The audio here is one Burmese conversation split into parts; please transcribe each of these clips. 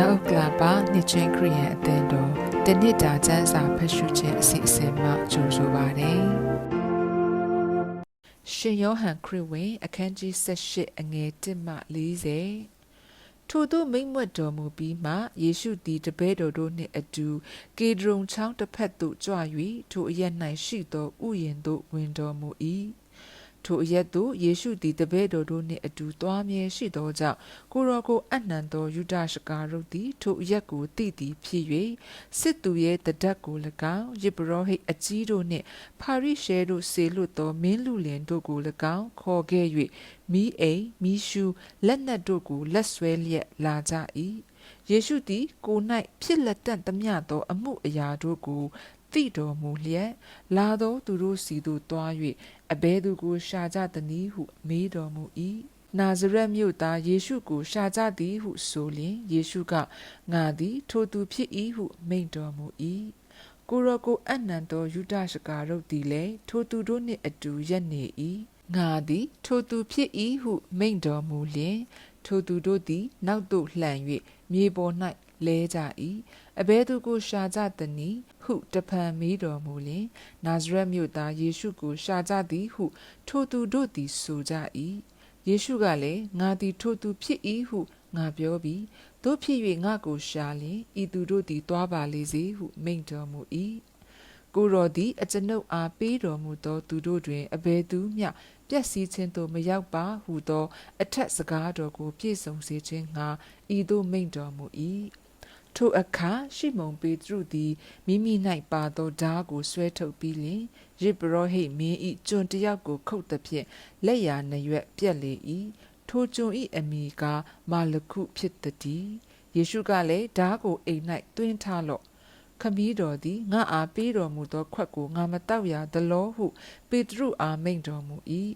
မြောက်ဥက္ကလာပါနှစ်ချင်းခရီးယန်အသင်းတော်တနစ်တာကျမ်းစာဖတ်ရှုခြင်းအစီအစဉ်မှကြိုဆိုပါရစေ။ရှင်ယောဟန်ခရစ်ဝင် အခန်းကြီး18အငယ်1မှ40ထို့သောမိမ့်မွတ်တော်မူပြီးမှယေရှုသည်တပည့်တော်တို့နှင့်အတူကေဒရုံချောင်းတစ်ဖက်သို့ကြွ၍ထိုအရက်၌ရှိသောဥယျာဉ်သို့ဝင်တော်မူ၏။ ထိုအရက်သို့ယေရှုသည်တပည့်တော်တို့နှင့်အတူသွားမြဲရှိသောကြောင့်ကိုရောကိုအနှံသောယူဒရှကာရုသည်ထိုအရက်ကိုတည်တည်ဖြစ်၍စစ်သူရဲ့တဒတ်ကို၎င်းယေဘရဟိတ်အကြီးတို့နှင့်ပါရိရှဲတို့ဆေလွတ်သောမင်းလူလင်တို့ကို၎င်းခေါ်ခဲ့၍မိအိမ်မိရှုလက်နက်တို့ကိုလက်ဆွဲလျက်လာကြ၏ယေရှုသည်ကို၌ဖြစ်လက်တန့်သမျှသောအမှုအရာတို့ကို သိတော်မူလျက်လာသောသူတို့စီသို့တွား၍အဘဲသူကိုရှာကြသနည်းဟုမေးတော်မူ၏နာဇရက်မြို့သားယေရှုကိုရှာကြသည်ဟုဆိုလျင်ယေရှုကငါသည်ထိုသူဖြစ်၏ဟုမိန့်တော်မူ၏ကိုရောကိုအနန္တောယုဒရှကာတို့သည်လည်းထိုသူတို့နှင့်အတူရက်နေ၏ငါသည်ထိုသူဖြစ်၏ဟုမိန့်တော်မူလျင်ထိုသူတို့သည် နောက်သို့လှန်၍မြေပေါ်၌ လဲကြ၏အဘဲသူကိုရှာကြသည်နီဟုတဖန်မေးတော်မူလျင်နာဇရက်မြို့သားယေရှုကိုရှာကြသည်ဟု ထိုသူတို့သည်ဆိုကြ၏ယေရှုကလည်းငါသည်ထိုသူဖြစ်၏ဟုငါပြောပြီးတို့ဖြစ်၍ငါကိုရှာလျင်ဤသူတို့သည်တွားပါလေစေဟုမိန့်တော်မူ၏ကိုတော်သည်အကျွန်ုပ်အားပေးတော်မူသောသူတို့တွင်အဘယ်သူမျှပျက်စီးခြင်းသို့မရောက်ပါဟုသော အထက်စကားတော်ကို ပြည့်စုံစေခြင်းငှာဤသို့မိန့်တော်မူ၏ ထိုအခါရှိမုန်ပေတရုသည်မိမိ၌ပါသောဓာကိုဆွဲထုတ်ပြီးလျှင်ရစ်ပရောဟိတ်မင်းဤကျွန်တယောက်ကိုခုတ်သည်ဖြင့်လက်ရာနှရွက်ပြက်လေ၏ထိုကျွန်ဤအမိကားမာလခုဖြစ်သည်ယေရှုကလည်းဓာကိုအိမ်၌တွင်းထားလော့ခမည်းတော်သည်ငါအားပေးတော်မူသောခွက်ကိုငါမတောက်ရသလောဟုပေတရုအားမိန့်တော်မူ၏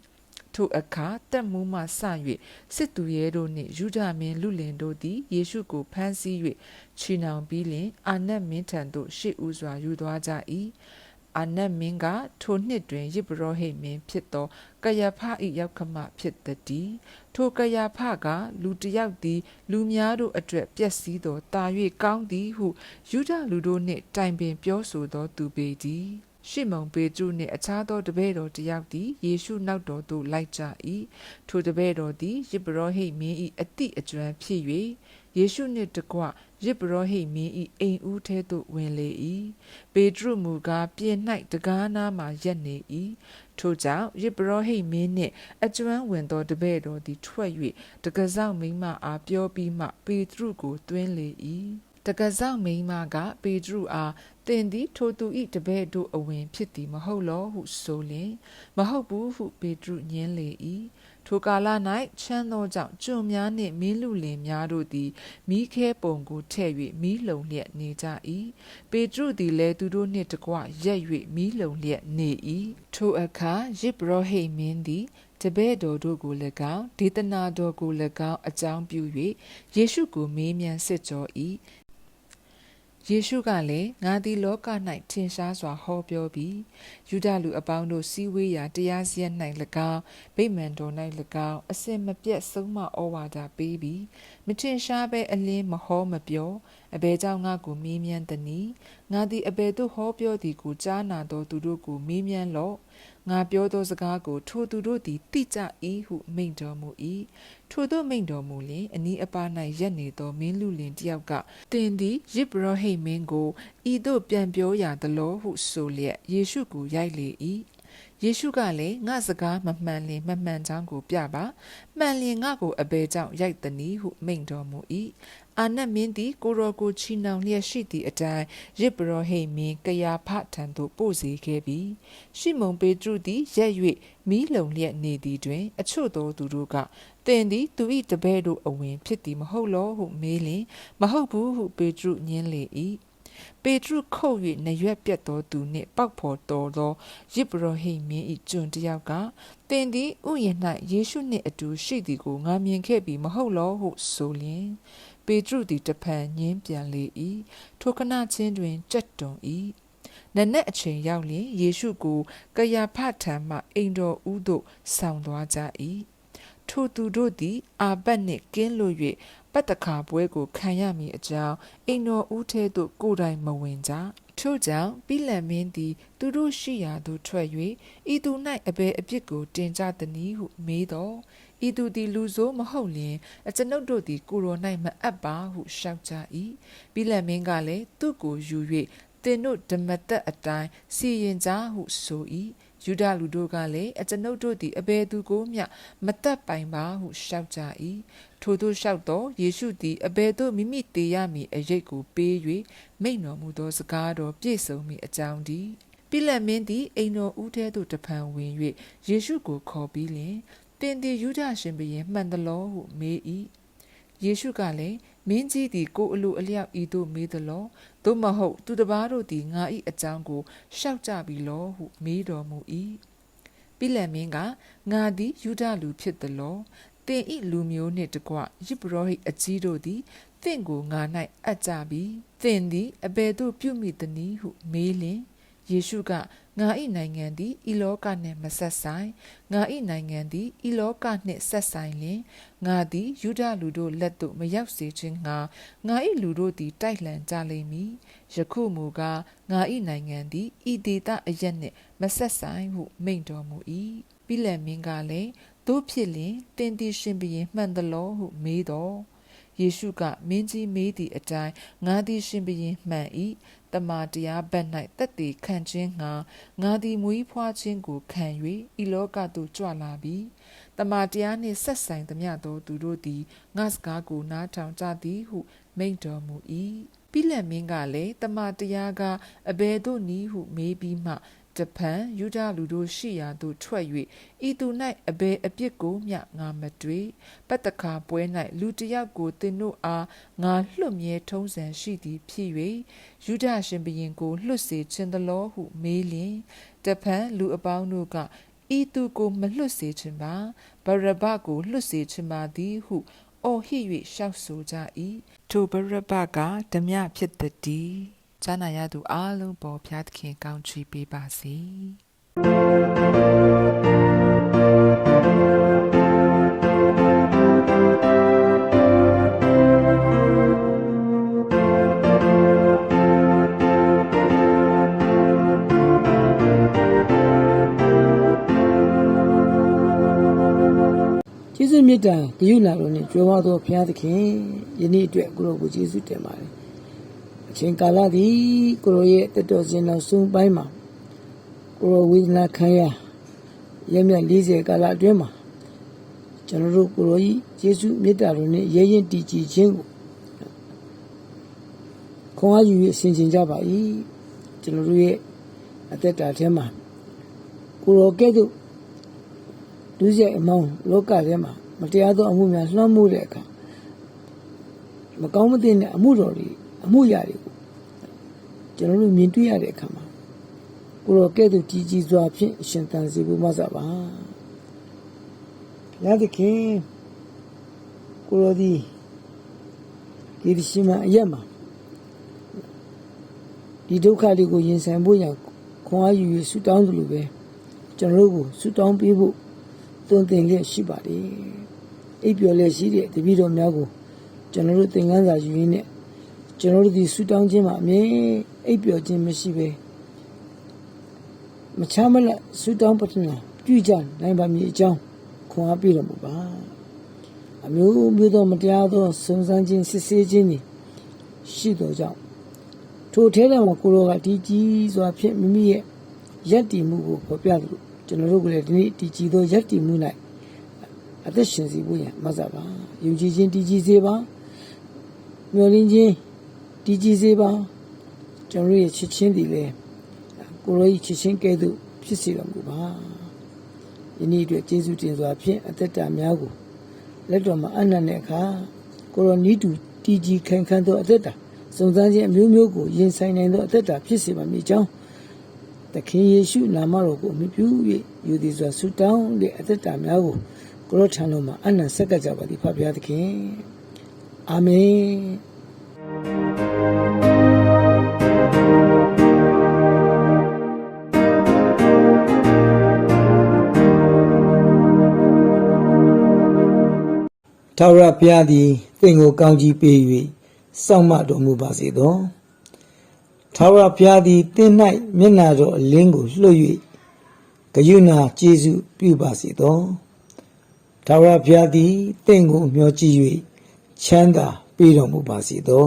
ထိုအခါတက်မှုမှစ၍စစ်သူရဲတို့နှင့်ယူဒမင်းလူလင်တို့သည်ယေရှုကိုဖမ်းဆီး၍ချီနှောင်ပြီးလျှင်အာနတ်မင်းထံသို့ရှေ့ဦးစွာယူသွားကြ၏အာနတ်မင်းကထိုနှစ်တွင်ယေဘရဟိမင်းဖြစ်သောကယဖ၏ရောက်ခမဖြစ်သည်ထိုကယဖကလူတယောက်သည် လူများတို့အတွက်ပျက်စီးသောတာ၍ကောင်းသည်ဟုယူဒလူတို့နှင့်တိုင်ပင်ပြောဆိုသောသူပေသည် ရှေမုန်ပေတရုနှင့်အခြားသောတပည့်တော်တယောက်သည်ယေရှုနောက်တော်သို့လိုက်ကြ၏ထိုတပည့်တော်သည်ယေဘရဟိမင်း၏အတိအကျွမ်းဖြစ်၍ယေရှုနှင့်တကွယေဘရဟိမင်း၏အိမ်ဦးထဲသို့ဝင်လေ၏ပေတရုမူကားပြင်၌တကားနားမှရက်နေ၏ထိုကြောင့်ယေဘရဟိမင်းနှင့်အကျွမ်းဝင်သောတပည့်တော်သည်ထွက်၍တကစောက်မိမအားပြောပြီးမှပေတရုကိုတွင်းလေ၏ တကစောက်မိမက ပေတရုအားသင်သည်ထိုသူ၏တပည့်တို့အဝင်ဖြစ်သည်မဟုတ်လောဟုဆိုလျင်မဟုတ်ဘူးဟုပေတရုညင်းလေ၏ထိုကာလ၌ချမ်းသောကြောင့်ကျွန်များနှင့်မင်းလူလင်များတို့သည်မိခဲပုံကိုထဲ့၍မိလုံလျက်နေကြ၏ပေတရုသည်လည်းသူတို့နှင့်တကွရက်၍မိလုံလျက်နေ၏ထိုအခါယေဘရဟိမင်းသည်တပည့်တော်တို့ကို၎င်းဒေသနာတော်ကို၎င်းအကြောင်းပြု၍ယေရှုကိုမေးမြန်းစစ်ကြော၏ ယေရှုကလည်းငါသည်လောက၌ထင်ရှားစွာဟောပြောပြီးယူဒလူအပေါင်းတို့စည်းဝေးရာတရားစရက်၌၎င်းဗိမာန်တော်၌၎င်းအစင်မပြတ်ဆုံးမဩဝါဒပေးပြီးမထင်ရှားဘဲအလင်းမဟောမပြောအဘယ်ကြောင့်ငါကိုမေးမြန်းသည်နည်းငါသည်အဘယ်သို့ဟောပြောသည်ကိုကြားနာသောသူတို့ကိုမေးမြန်းလော့ငါပြောသောစကားကိုထိုသူတို့သည်သိကြ၏ဟုမိန့်တော်မူ၏ထိုသို့မိန့်တော်မူလျင်အနီးအပါး၌ရက်နေသောမင်းလူလင်တယောက်ကတင်သည်ယေဘရဟိမင်းကိုဤသို့ပြန်ပြောရသလောဟုဆိုလျက်ယေရှုကိုရိုက်လေ၏ ယေရှုကလည်းငါစကားမမှန်လင်မမှန်ကြောင်းကိုပြပါမှန်လင်ငါကိုအဘယ်ကြောင့်ရိုက်သနည်းဟုမိန့်တော်မူ၏အာနတ်မင်းသည်ကိုရောကိုချီနှောင်လျက်ရှိသည့်အတိုင်းရစ်ပရောဟိတ်မင်းကယာဖထံသို့ပို့စေခဲ့ပြီးရှီမုန်ပေတရုသည်ရက်၍မိလုံလျက်နေသည်တွင် အချို့သောသူတို့ကသင်သည်သူ၏တပည့်တို့အဝင်ဖြစ်သည်မဟုတ်လောဟုမေးလျင်မဟုတ်ဘူးဟုပေတရုညင်းလေ၏ ပေတရုခုတ်၍နရွက်ပြတ်သောသူနှင့်ပောက်ဖော်တော်သောယေဘရဟိမင်း၏ကျွန်တယောက်ကသင်သည်ဥယျာဉ်၌ယေရှုနှင့်အတူရှိသည်ကိုငါမြင်ခဲ့ပြီးမဟုတ်လောဟုဆိုလျင်ပေတရုသည်တဖန်ညင်းပြန်လေ၏ထိုခဏချင်းတွင်ကြက်တွန်၏နနက်အချိန်ရောက်လျင်ယေရှုကိုကယာဖထံမှအိမ်တော်ဦးသို့ဆောင်သွားကြ၏ထိုသူတို့သည်အာဘတ်နှင့်ကင်းလွတ်၍ ပတ်တခါပွဲကိုခံရမည်အကြောင်းအိမ်တော်ဦးထဲသို့ကိုယ်တိုင်မဝင်ကြထို့ကြောင့်ပိလန်မင်းသည် သူတို့ရှိရာသို့ထွက်၍ဤသူ၌အဘယ်အပြစ်ကိုတင်ကြသနည်းဟုမေးတော့ဤသူသည်လူဆိုးမဟုတ်လျင်အကျွန်ုပ်တို့သည်ကိုယ်တော်၌မအပ်ပါဟုရှောက်ကြ၏ပိလန်မင်းကလည်းသူ့ကိုယူ၍သင်တို့ဓမ္မတက်အတိုင်းစီရင်ကြဟုဆို၏ ယူဒလူတို့ကလည်းအကျွန်ုပ်တို့သည်အဘယ်သူကိုမျှမတတ်ပိုင်ပါဟုရှောက်ကြ၏ထိုသို့လျှောက်တော့ယေရှုသည်အဘယ်သို့မိမိတည်ရမည်အရေးကိုပေး၍မိန့်တော်မူသောစကားတော်ပြည့်စုံမည်အကြောင်းဒီပိလတ်မင်းသည်အိမ်တော်ဦးထဲသို့တဖန်ဝင်၍ယေရှုကိုခေါ်ပြီးလျှင်တင်သည်ယူဒရှင်ဘုရင်မှန်သလောဟုမေး၏ ယေရှုကလည်းမင်းကြီးသည်ကိုယ်အလိုအလျောက်ဤသို့မေးသလောသို့မဟုတ် သူတစ်ပါးတို့သည်ငါ၏အကြောင်းကိုရှောက်ကြပြီလောဟုမေးတော်မူ၏ပိလတ်မင်းကငါသည်ယူဒလူဖြစ်သလောတင်ဤလူမျိုးနှင့်တကွယိပရောဟိတ်အကြီးတို့သည်တင့်ကိုငါ၌အပ်ကြပြီတင်သည်အဘယ်သို့ပြုမိသနည်းဟုမေးလျင် ယေရှုကငါ၏နိုင်ငံသည်ဤလောကနှင့်မဆက်ဆိုင်ငါ၏နိုင်ငံသည်ဤလောကနှင့်ဆက်ဆိုင်လျင်ငါသည်ယူဒလူတို့လက်သို့မရောက်စေခြင်းငါငါ၏လူတို့သည်တိုက်လှန်ကြလိမ့်မည်ယခုမူကားငါ၏နိုင်ငံသည်ဤဒေသအရက်နှင့်မဆက်ဆိုင်ဟုမိန့်တော်မူ၏ပြီးလည်မင်းကလည်းတို့ဖြစ်လျင်တင်သည်ရှင်ဘုရင်မှန်သလောဟုမေးတော်ယေရှုကမင်းကြီးမေးသည့်အတိုင်းငါသည်ရှင်ဘုရင်မှန်၏ တမန်တရားဘက်၌တက်တည်ခံခြင်းငါငါသည်မွေးဖွားခြင်းကိုခံ၍ဤလောကသို့ကြွလာပြီတမန်တရားနှင့်ဆက်ဆိုင်သမျှသောသူတို့သည်ငါစကားကိုနားထောင်ကြသည်ဟုမိန့်တော်မူ၏ပိလက်မင်းကလည်းတမန်တရားကအဘယ်သို့နည်းဟုမေးပြီးမှ တဖန်ယူဒလူတို့ရှိရာသို့ထွက်၍ဤသူ၌အဘယ်အပြစ်ကိုမျှငါမတွေ့ပတ်တခါပွဲ၌လူတစ်ယောက်ကိုသင်တို့အားငါလွတ်မြဲထုံးစံရှိသည်ဖြစ်၍ယူဒရှင်ဘုရင်ကိုလွတ်စေခြင်းသလောဟုမေးလျင်တဖန်လူအပေါင်းတို့ကဤသူကိုမလွတ်စေခြင်းပါဗရဘကိုလွတ်စေခြင်းပါသည်ဟုအော်ဟစ်၍ရှောက်ဆိုကြ၏ထိုဗရဘကဓမြဖြစ်သည် ဈာနာရသူအားလုံးပေါ်ဖျားသခင်ကောင်းချီးပေးပါစေကျေးဇူးမြတ်တာဂရုဏာတော်နဲ့ကြွယ်ဝသောဘုရားသခင်ယနေ့အတွက်ကိုရောကိုကျေးဇူးတင်ပါတယ် အချိန်ကာလသည်ကိုရောရဲ့တက်တော်ရှင်နောက်ဆုံးပိုင်းမှာကိုရောဝေဒနာခံရရမြတ်40ကာလအတွင်းမှာကျွန်တော်တို့ကိုရောကြီးကျေးဇူးမြတ်တာတော်နဲ့ရဲရင်တည်ကြည်ခြင်းကိုခွန်အားယူ၍ဆင်ခြင်ကြပါ၏ကျွန်တော်တို့ရဲ့အသက်တာထဲမှာကိုရောကဲ့သို့ဒုစရိုက်အမောင်းလောကထဲမှာမတရားသောအမှုများလွှမ်းမိုးတဲ့အခါမကောင်းမသင့်တဲ့အမှုတော်တွေ အမှုရာတွေကိုကျွန်တော်တို့မြင်တွေ့ရတဲ့အခါမှာကိုရောကဲ့သို့ကြီးကြီးစွာဖြင့်အရှင်တန်စီဖို့မဆပါရသခင်ကိုရောဒီဒီရှိမအရက်မှာဒီဒုက္ခတွေကိုရင်ဆိုင်ဖို့ရန်ခွန်အားယူ၍ဆုတောင်းသလိုပဲကျွန်တော်တို့ကိုဆုတောင်းပေးဖို့သွန်သင်လျက်ရှိပါတယ်အိပ်ပျော်လျက်ရှိတဲ့တပည့်တော်များကိုကျွန်တော်တို့သင်ခန်းစာယူရင်းနဲ့ ကျွန်တော်တို့ဒီဆူတောင်းခြင်းမှာအမြဲအိပ်ပျော်ခြင်းမရှိပဲမချမ်းမလက်ဆူတောင်းပတနာပြုကြနိုင်ပါမည်အကြောင်းခွန်အားပေးတော်မူပါအမျိုးမျိုးသောမတရားသောစုံစမ်းခြင်းစစ်ဆေးခြင်းတွေရှိသောကြောင့်ထိုထဲထဲမှာကိုရောကဒီကြီးစွာဖြင့်မိမိရဲ့ယက်တီမှုကိုဖော်ပြတယ်လို့ကျွန်တော်တို့ကလည်းဒီနေ့ဒီကြီးသောယက်တီမှု၌အသက်ရှင်စီဖို့ရန်မဆပါယုံကြည်ခြင်းတည်ကြည်စေပါမျှော်လင့်ခြင်း တည်ကြည်စေပါကျွန်တော်ရဲ့ချစ်ချင်းဒီလေကိုရောကြီးချစ်ချင်းကဲ့သို့ဖြစ်စေတော်မူပါယနေ့အတွက်ကျေးဇူးတင်စွာဖြင့်အသက်တာများကိုလက်တော်မှာအနန္တတဲ့အခါကိုရောနီးတူတည်ကြည်ခိုင်ခန့်သောအသက်တာစုံစမ်းခြင်းအမျိုးမျိုးကိုရင်ဆိုင်နိုင်သောအသက်တာဖြစ်စေပါမည်ကြောင်းသခင်ယေရှုနာမတော်ကိုအမိပြု၍ယူသည်စွာဆုတောင်းတဲ့အသက်တာများကိုကိုရောထံတော်မှာအနန္တဆက်ကပ်ကြပါသည်ဖခင်သခင်အာမင်ဒ ထာဝရဘုရားသည်သင်ကိုကောင်းကြီးပေး၍စောင့်မတော်မူပါစေသောထာဝရဘုရားသည်သင်၌မျက်နာတော်အလင်းကိုလွှတ်၍ဂယုဏကျေးဇူးပြုပါစေသောထာဝရဘုရားသည်သင်ကိုမျှော်ကြည့်၍ချမ်းသာပေးတော်မူပါစေသော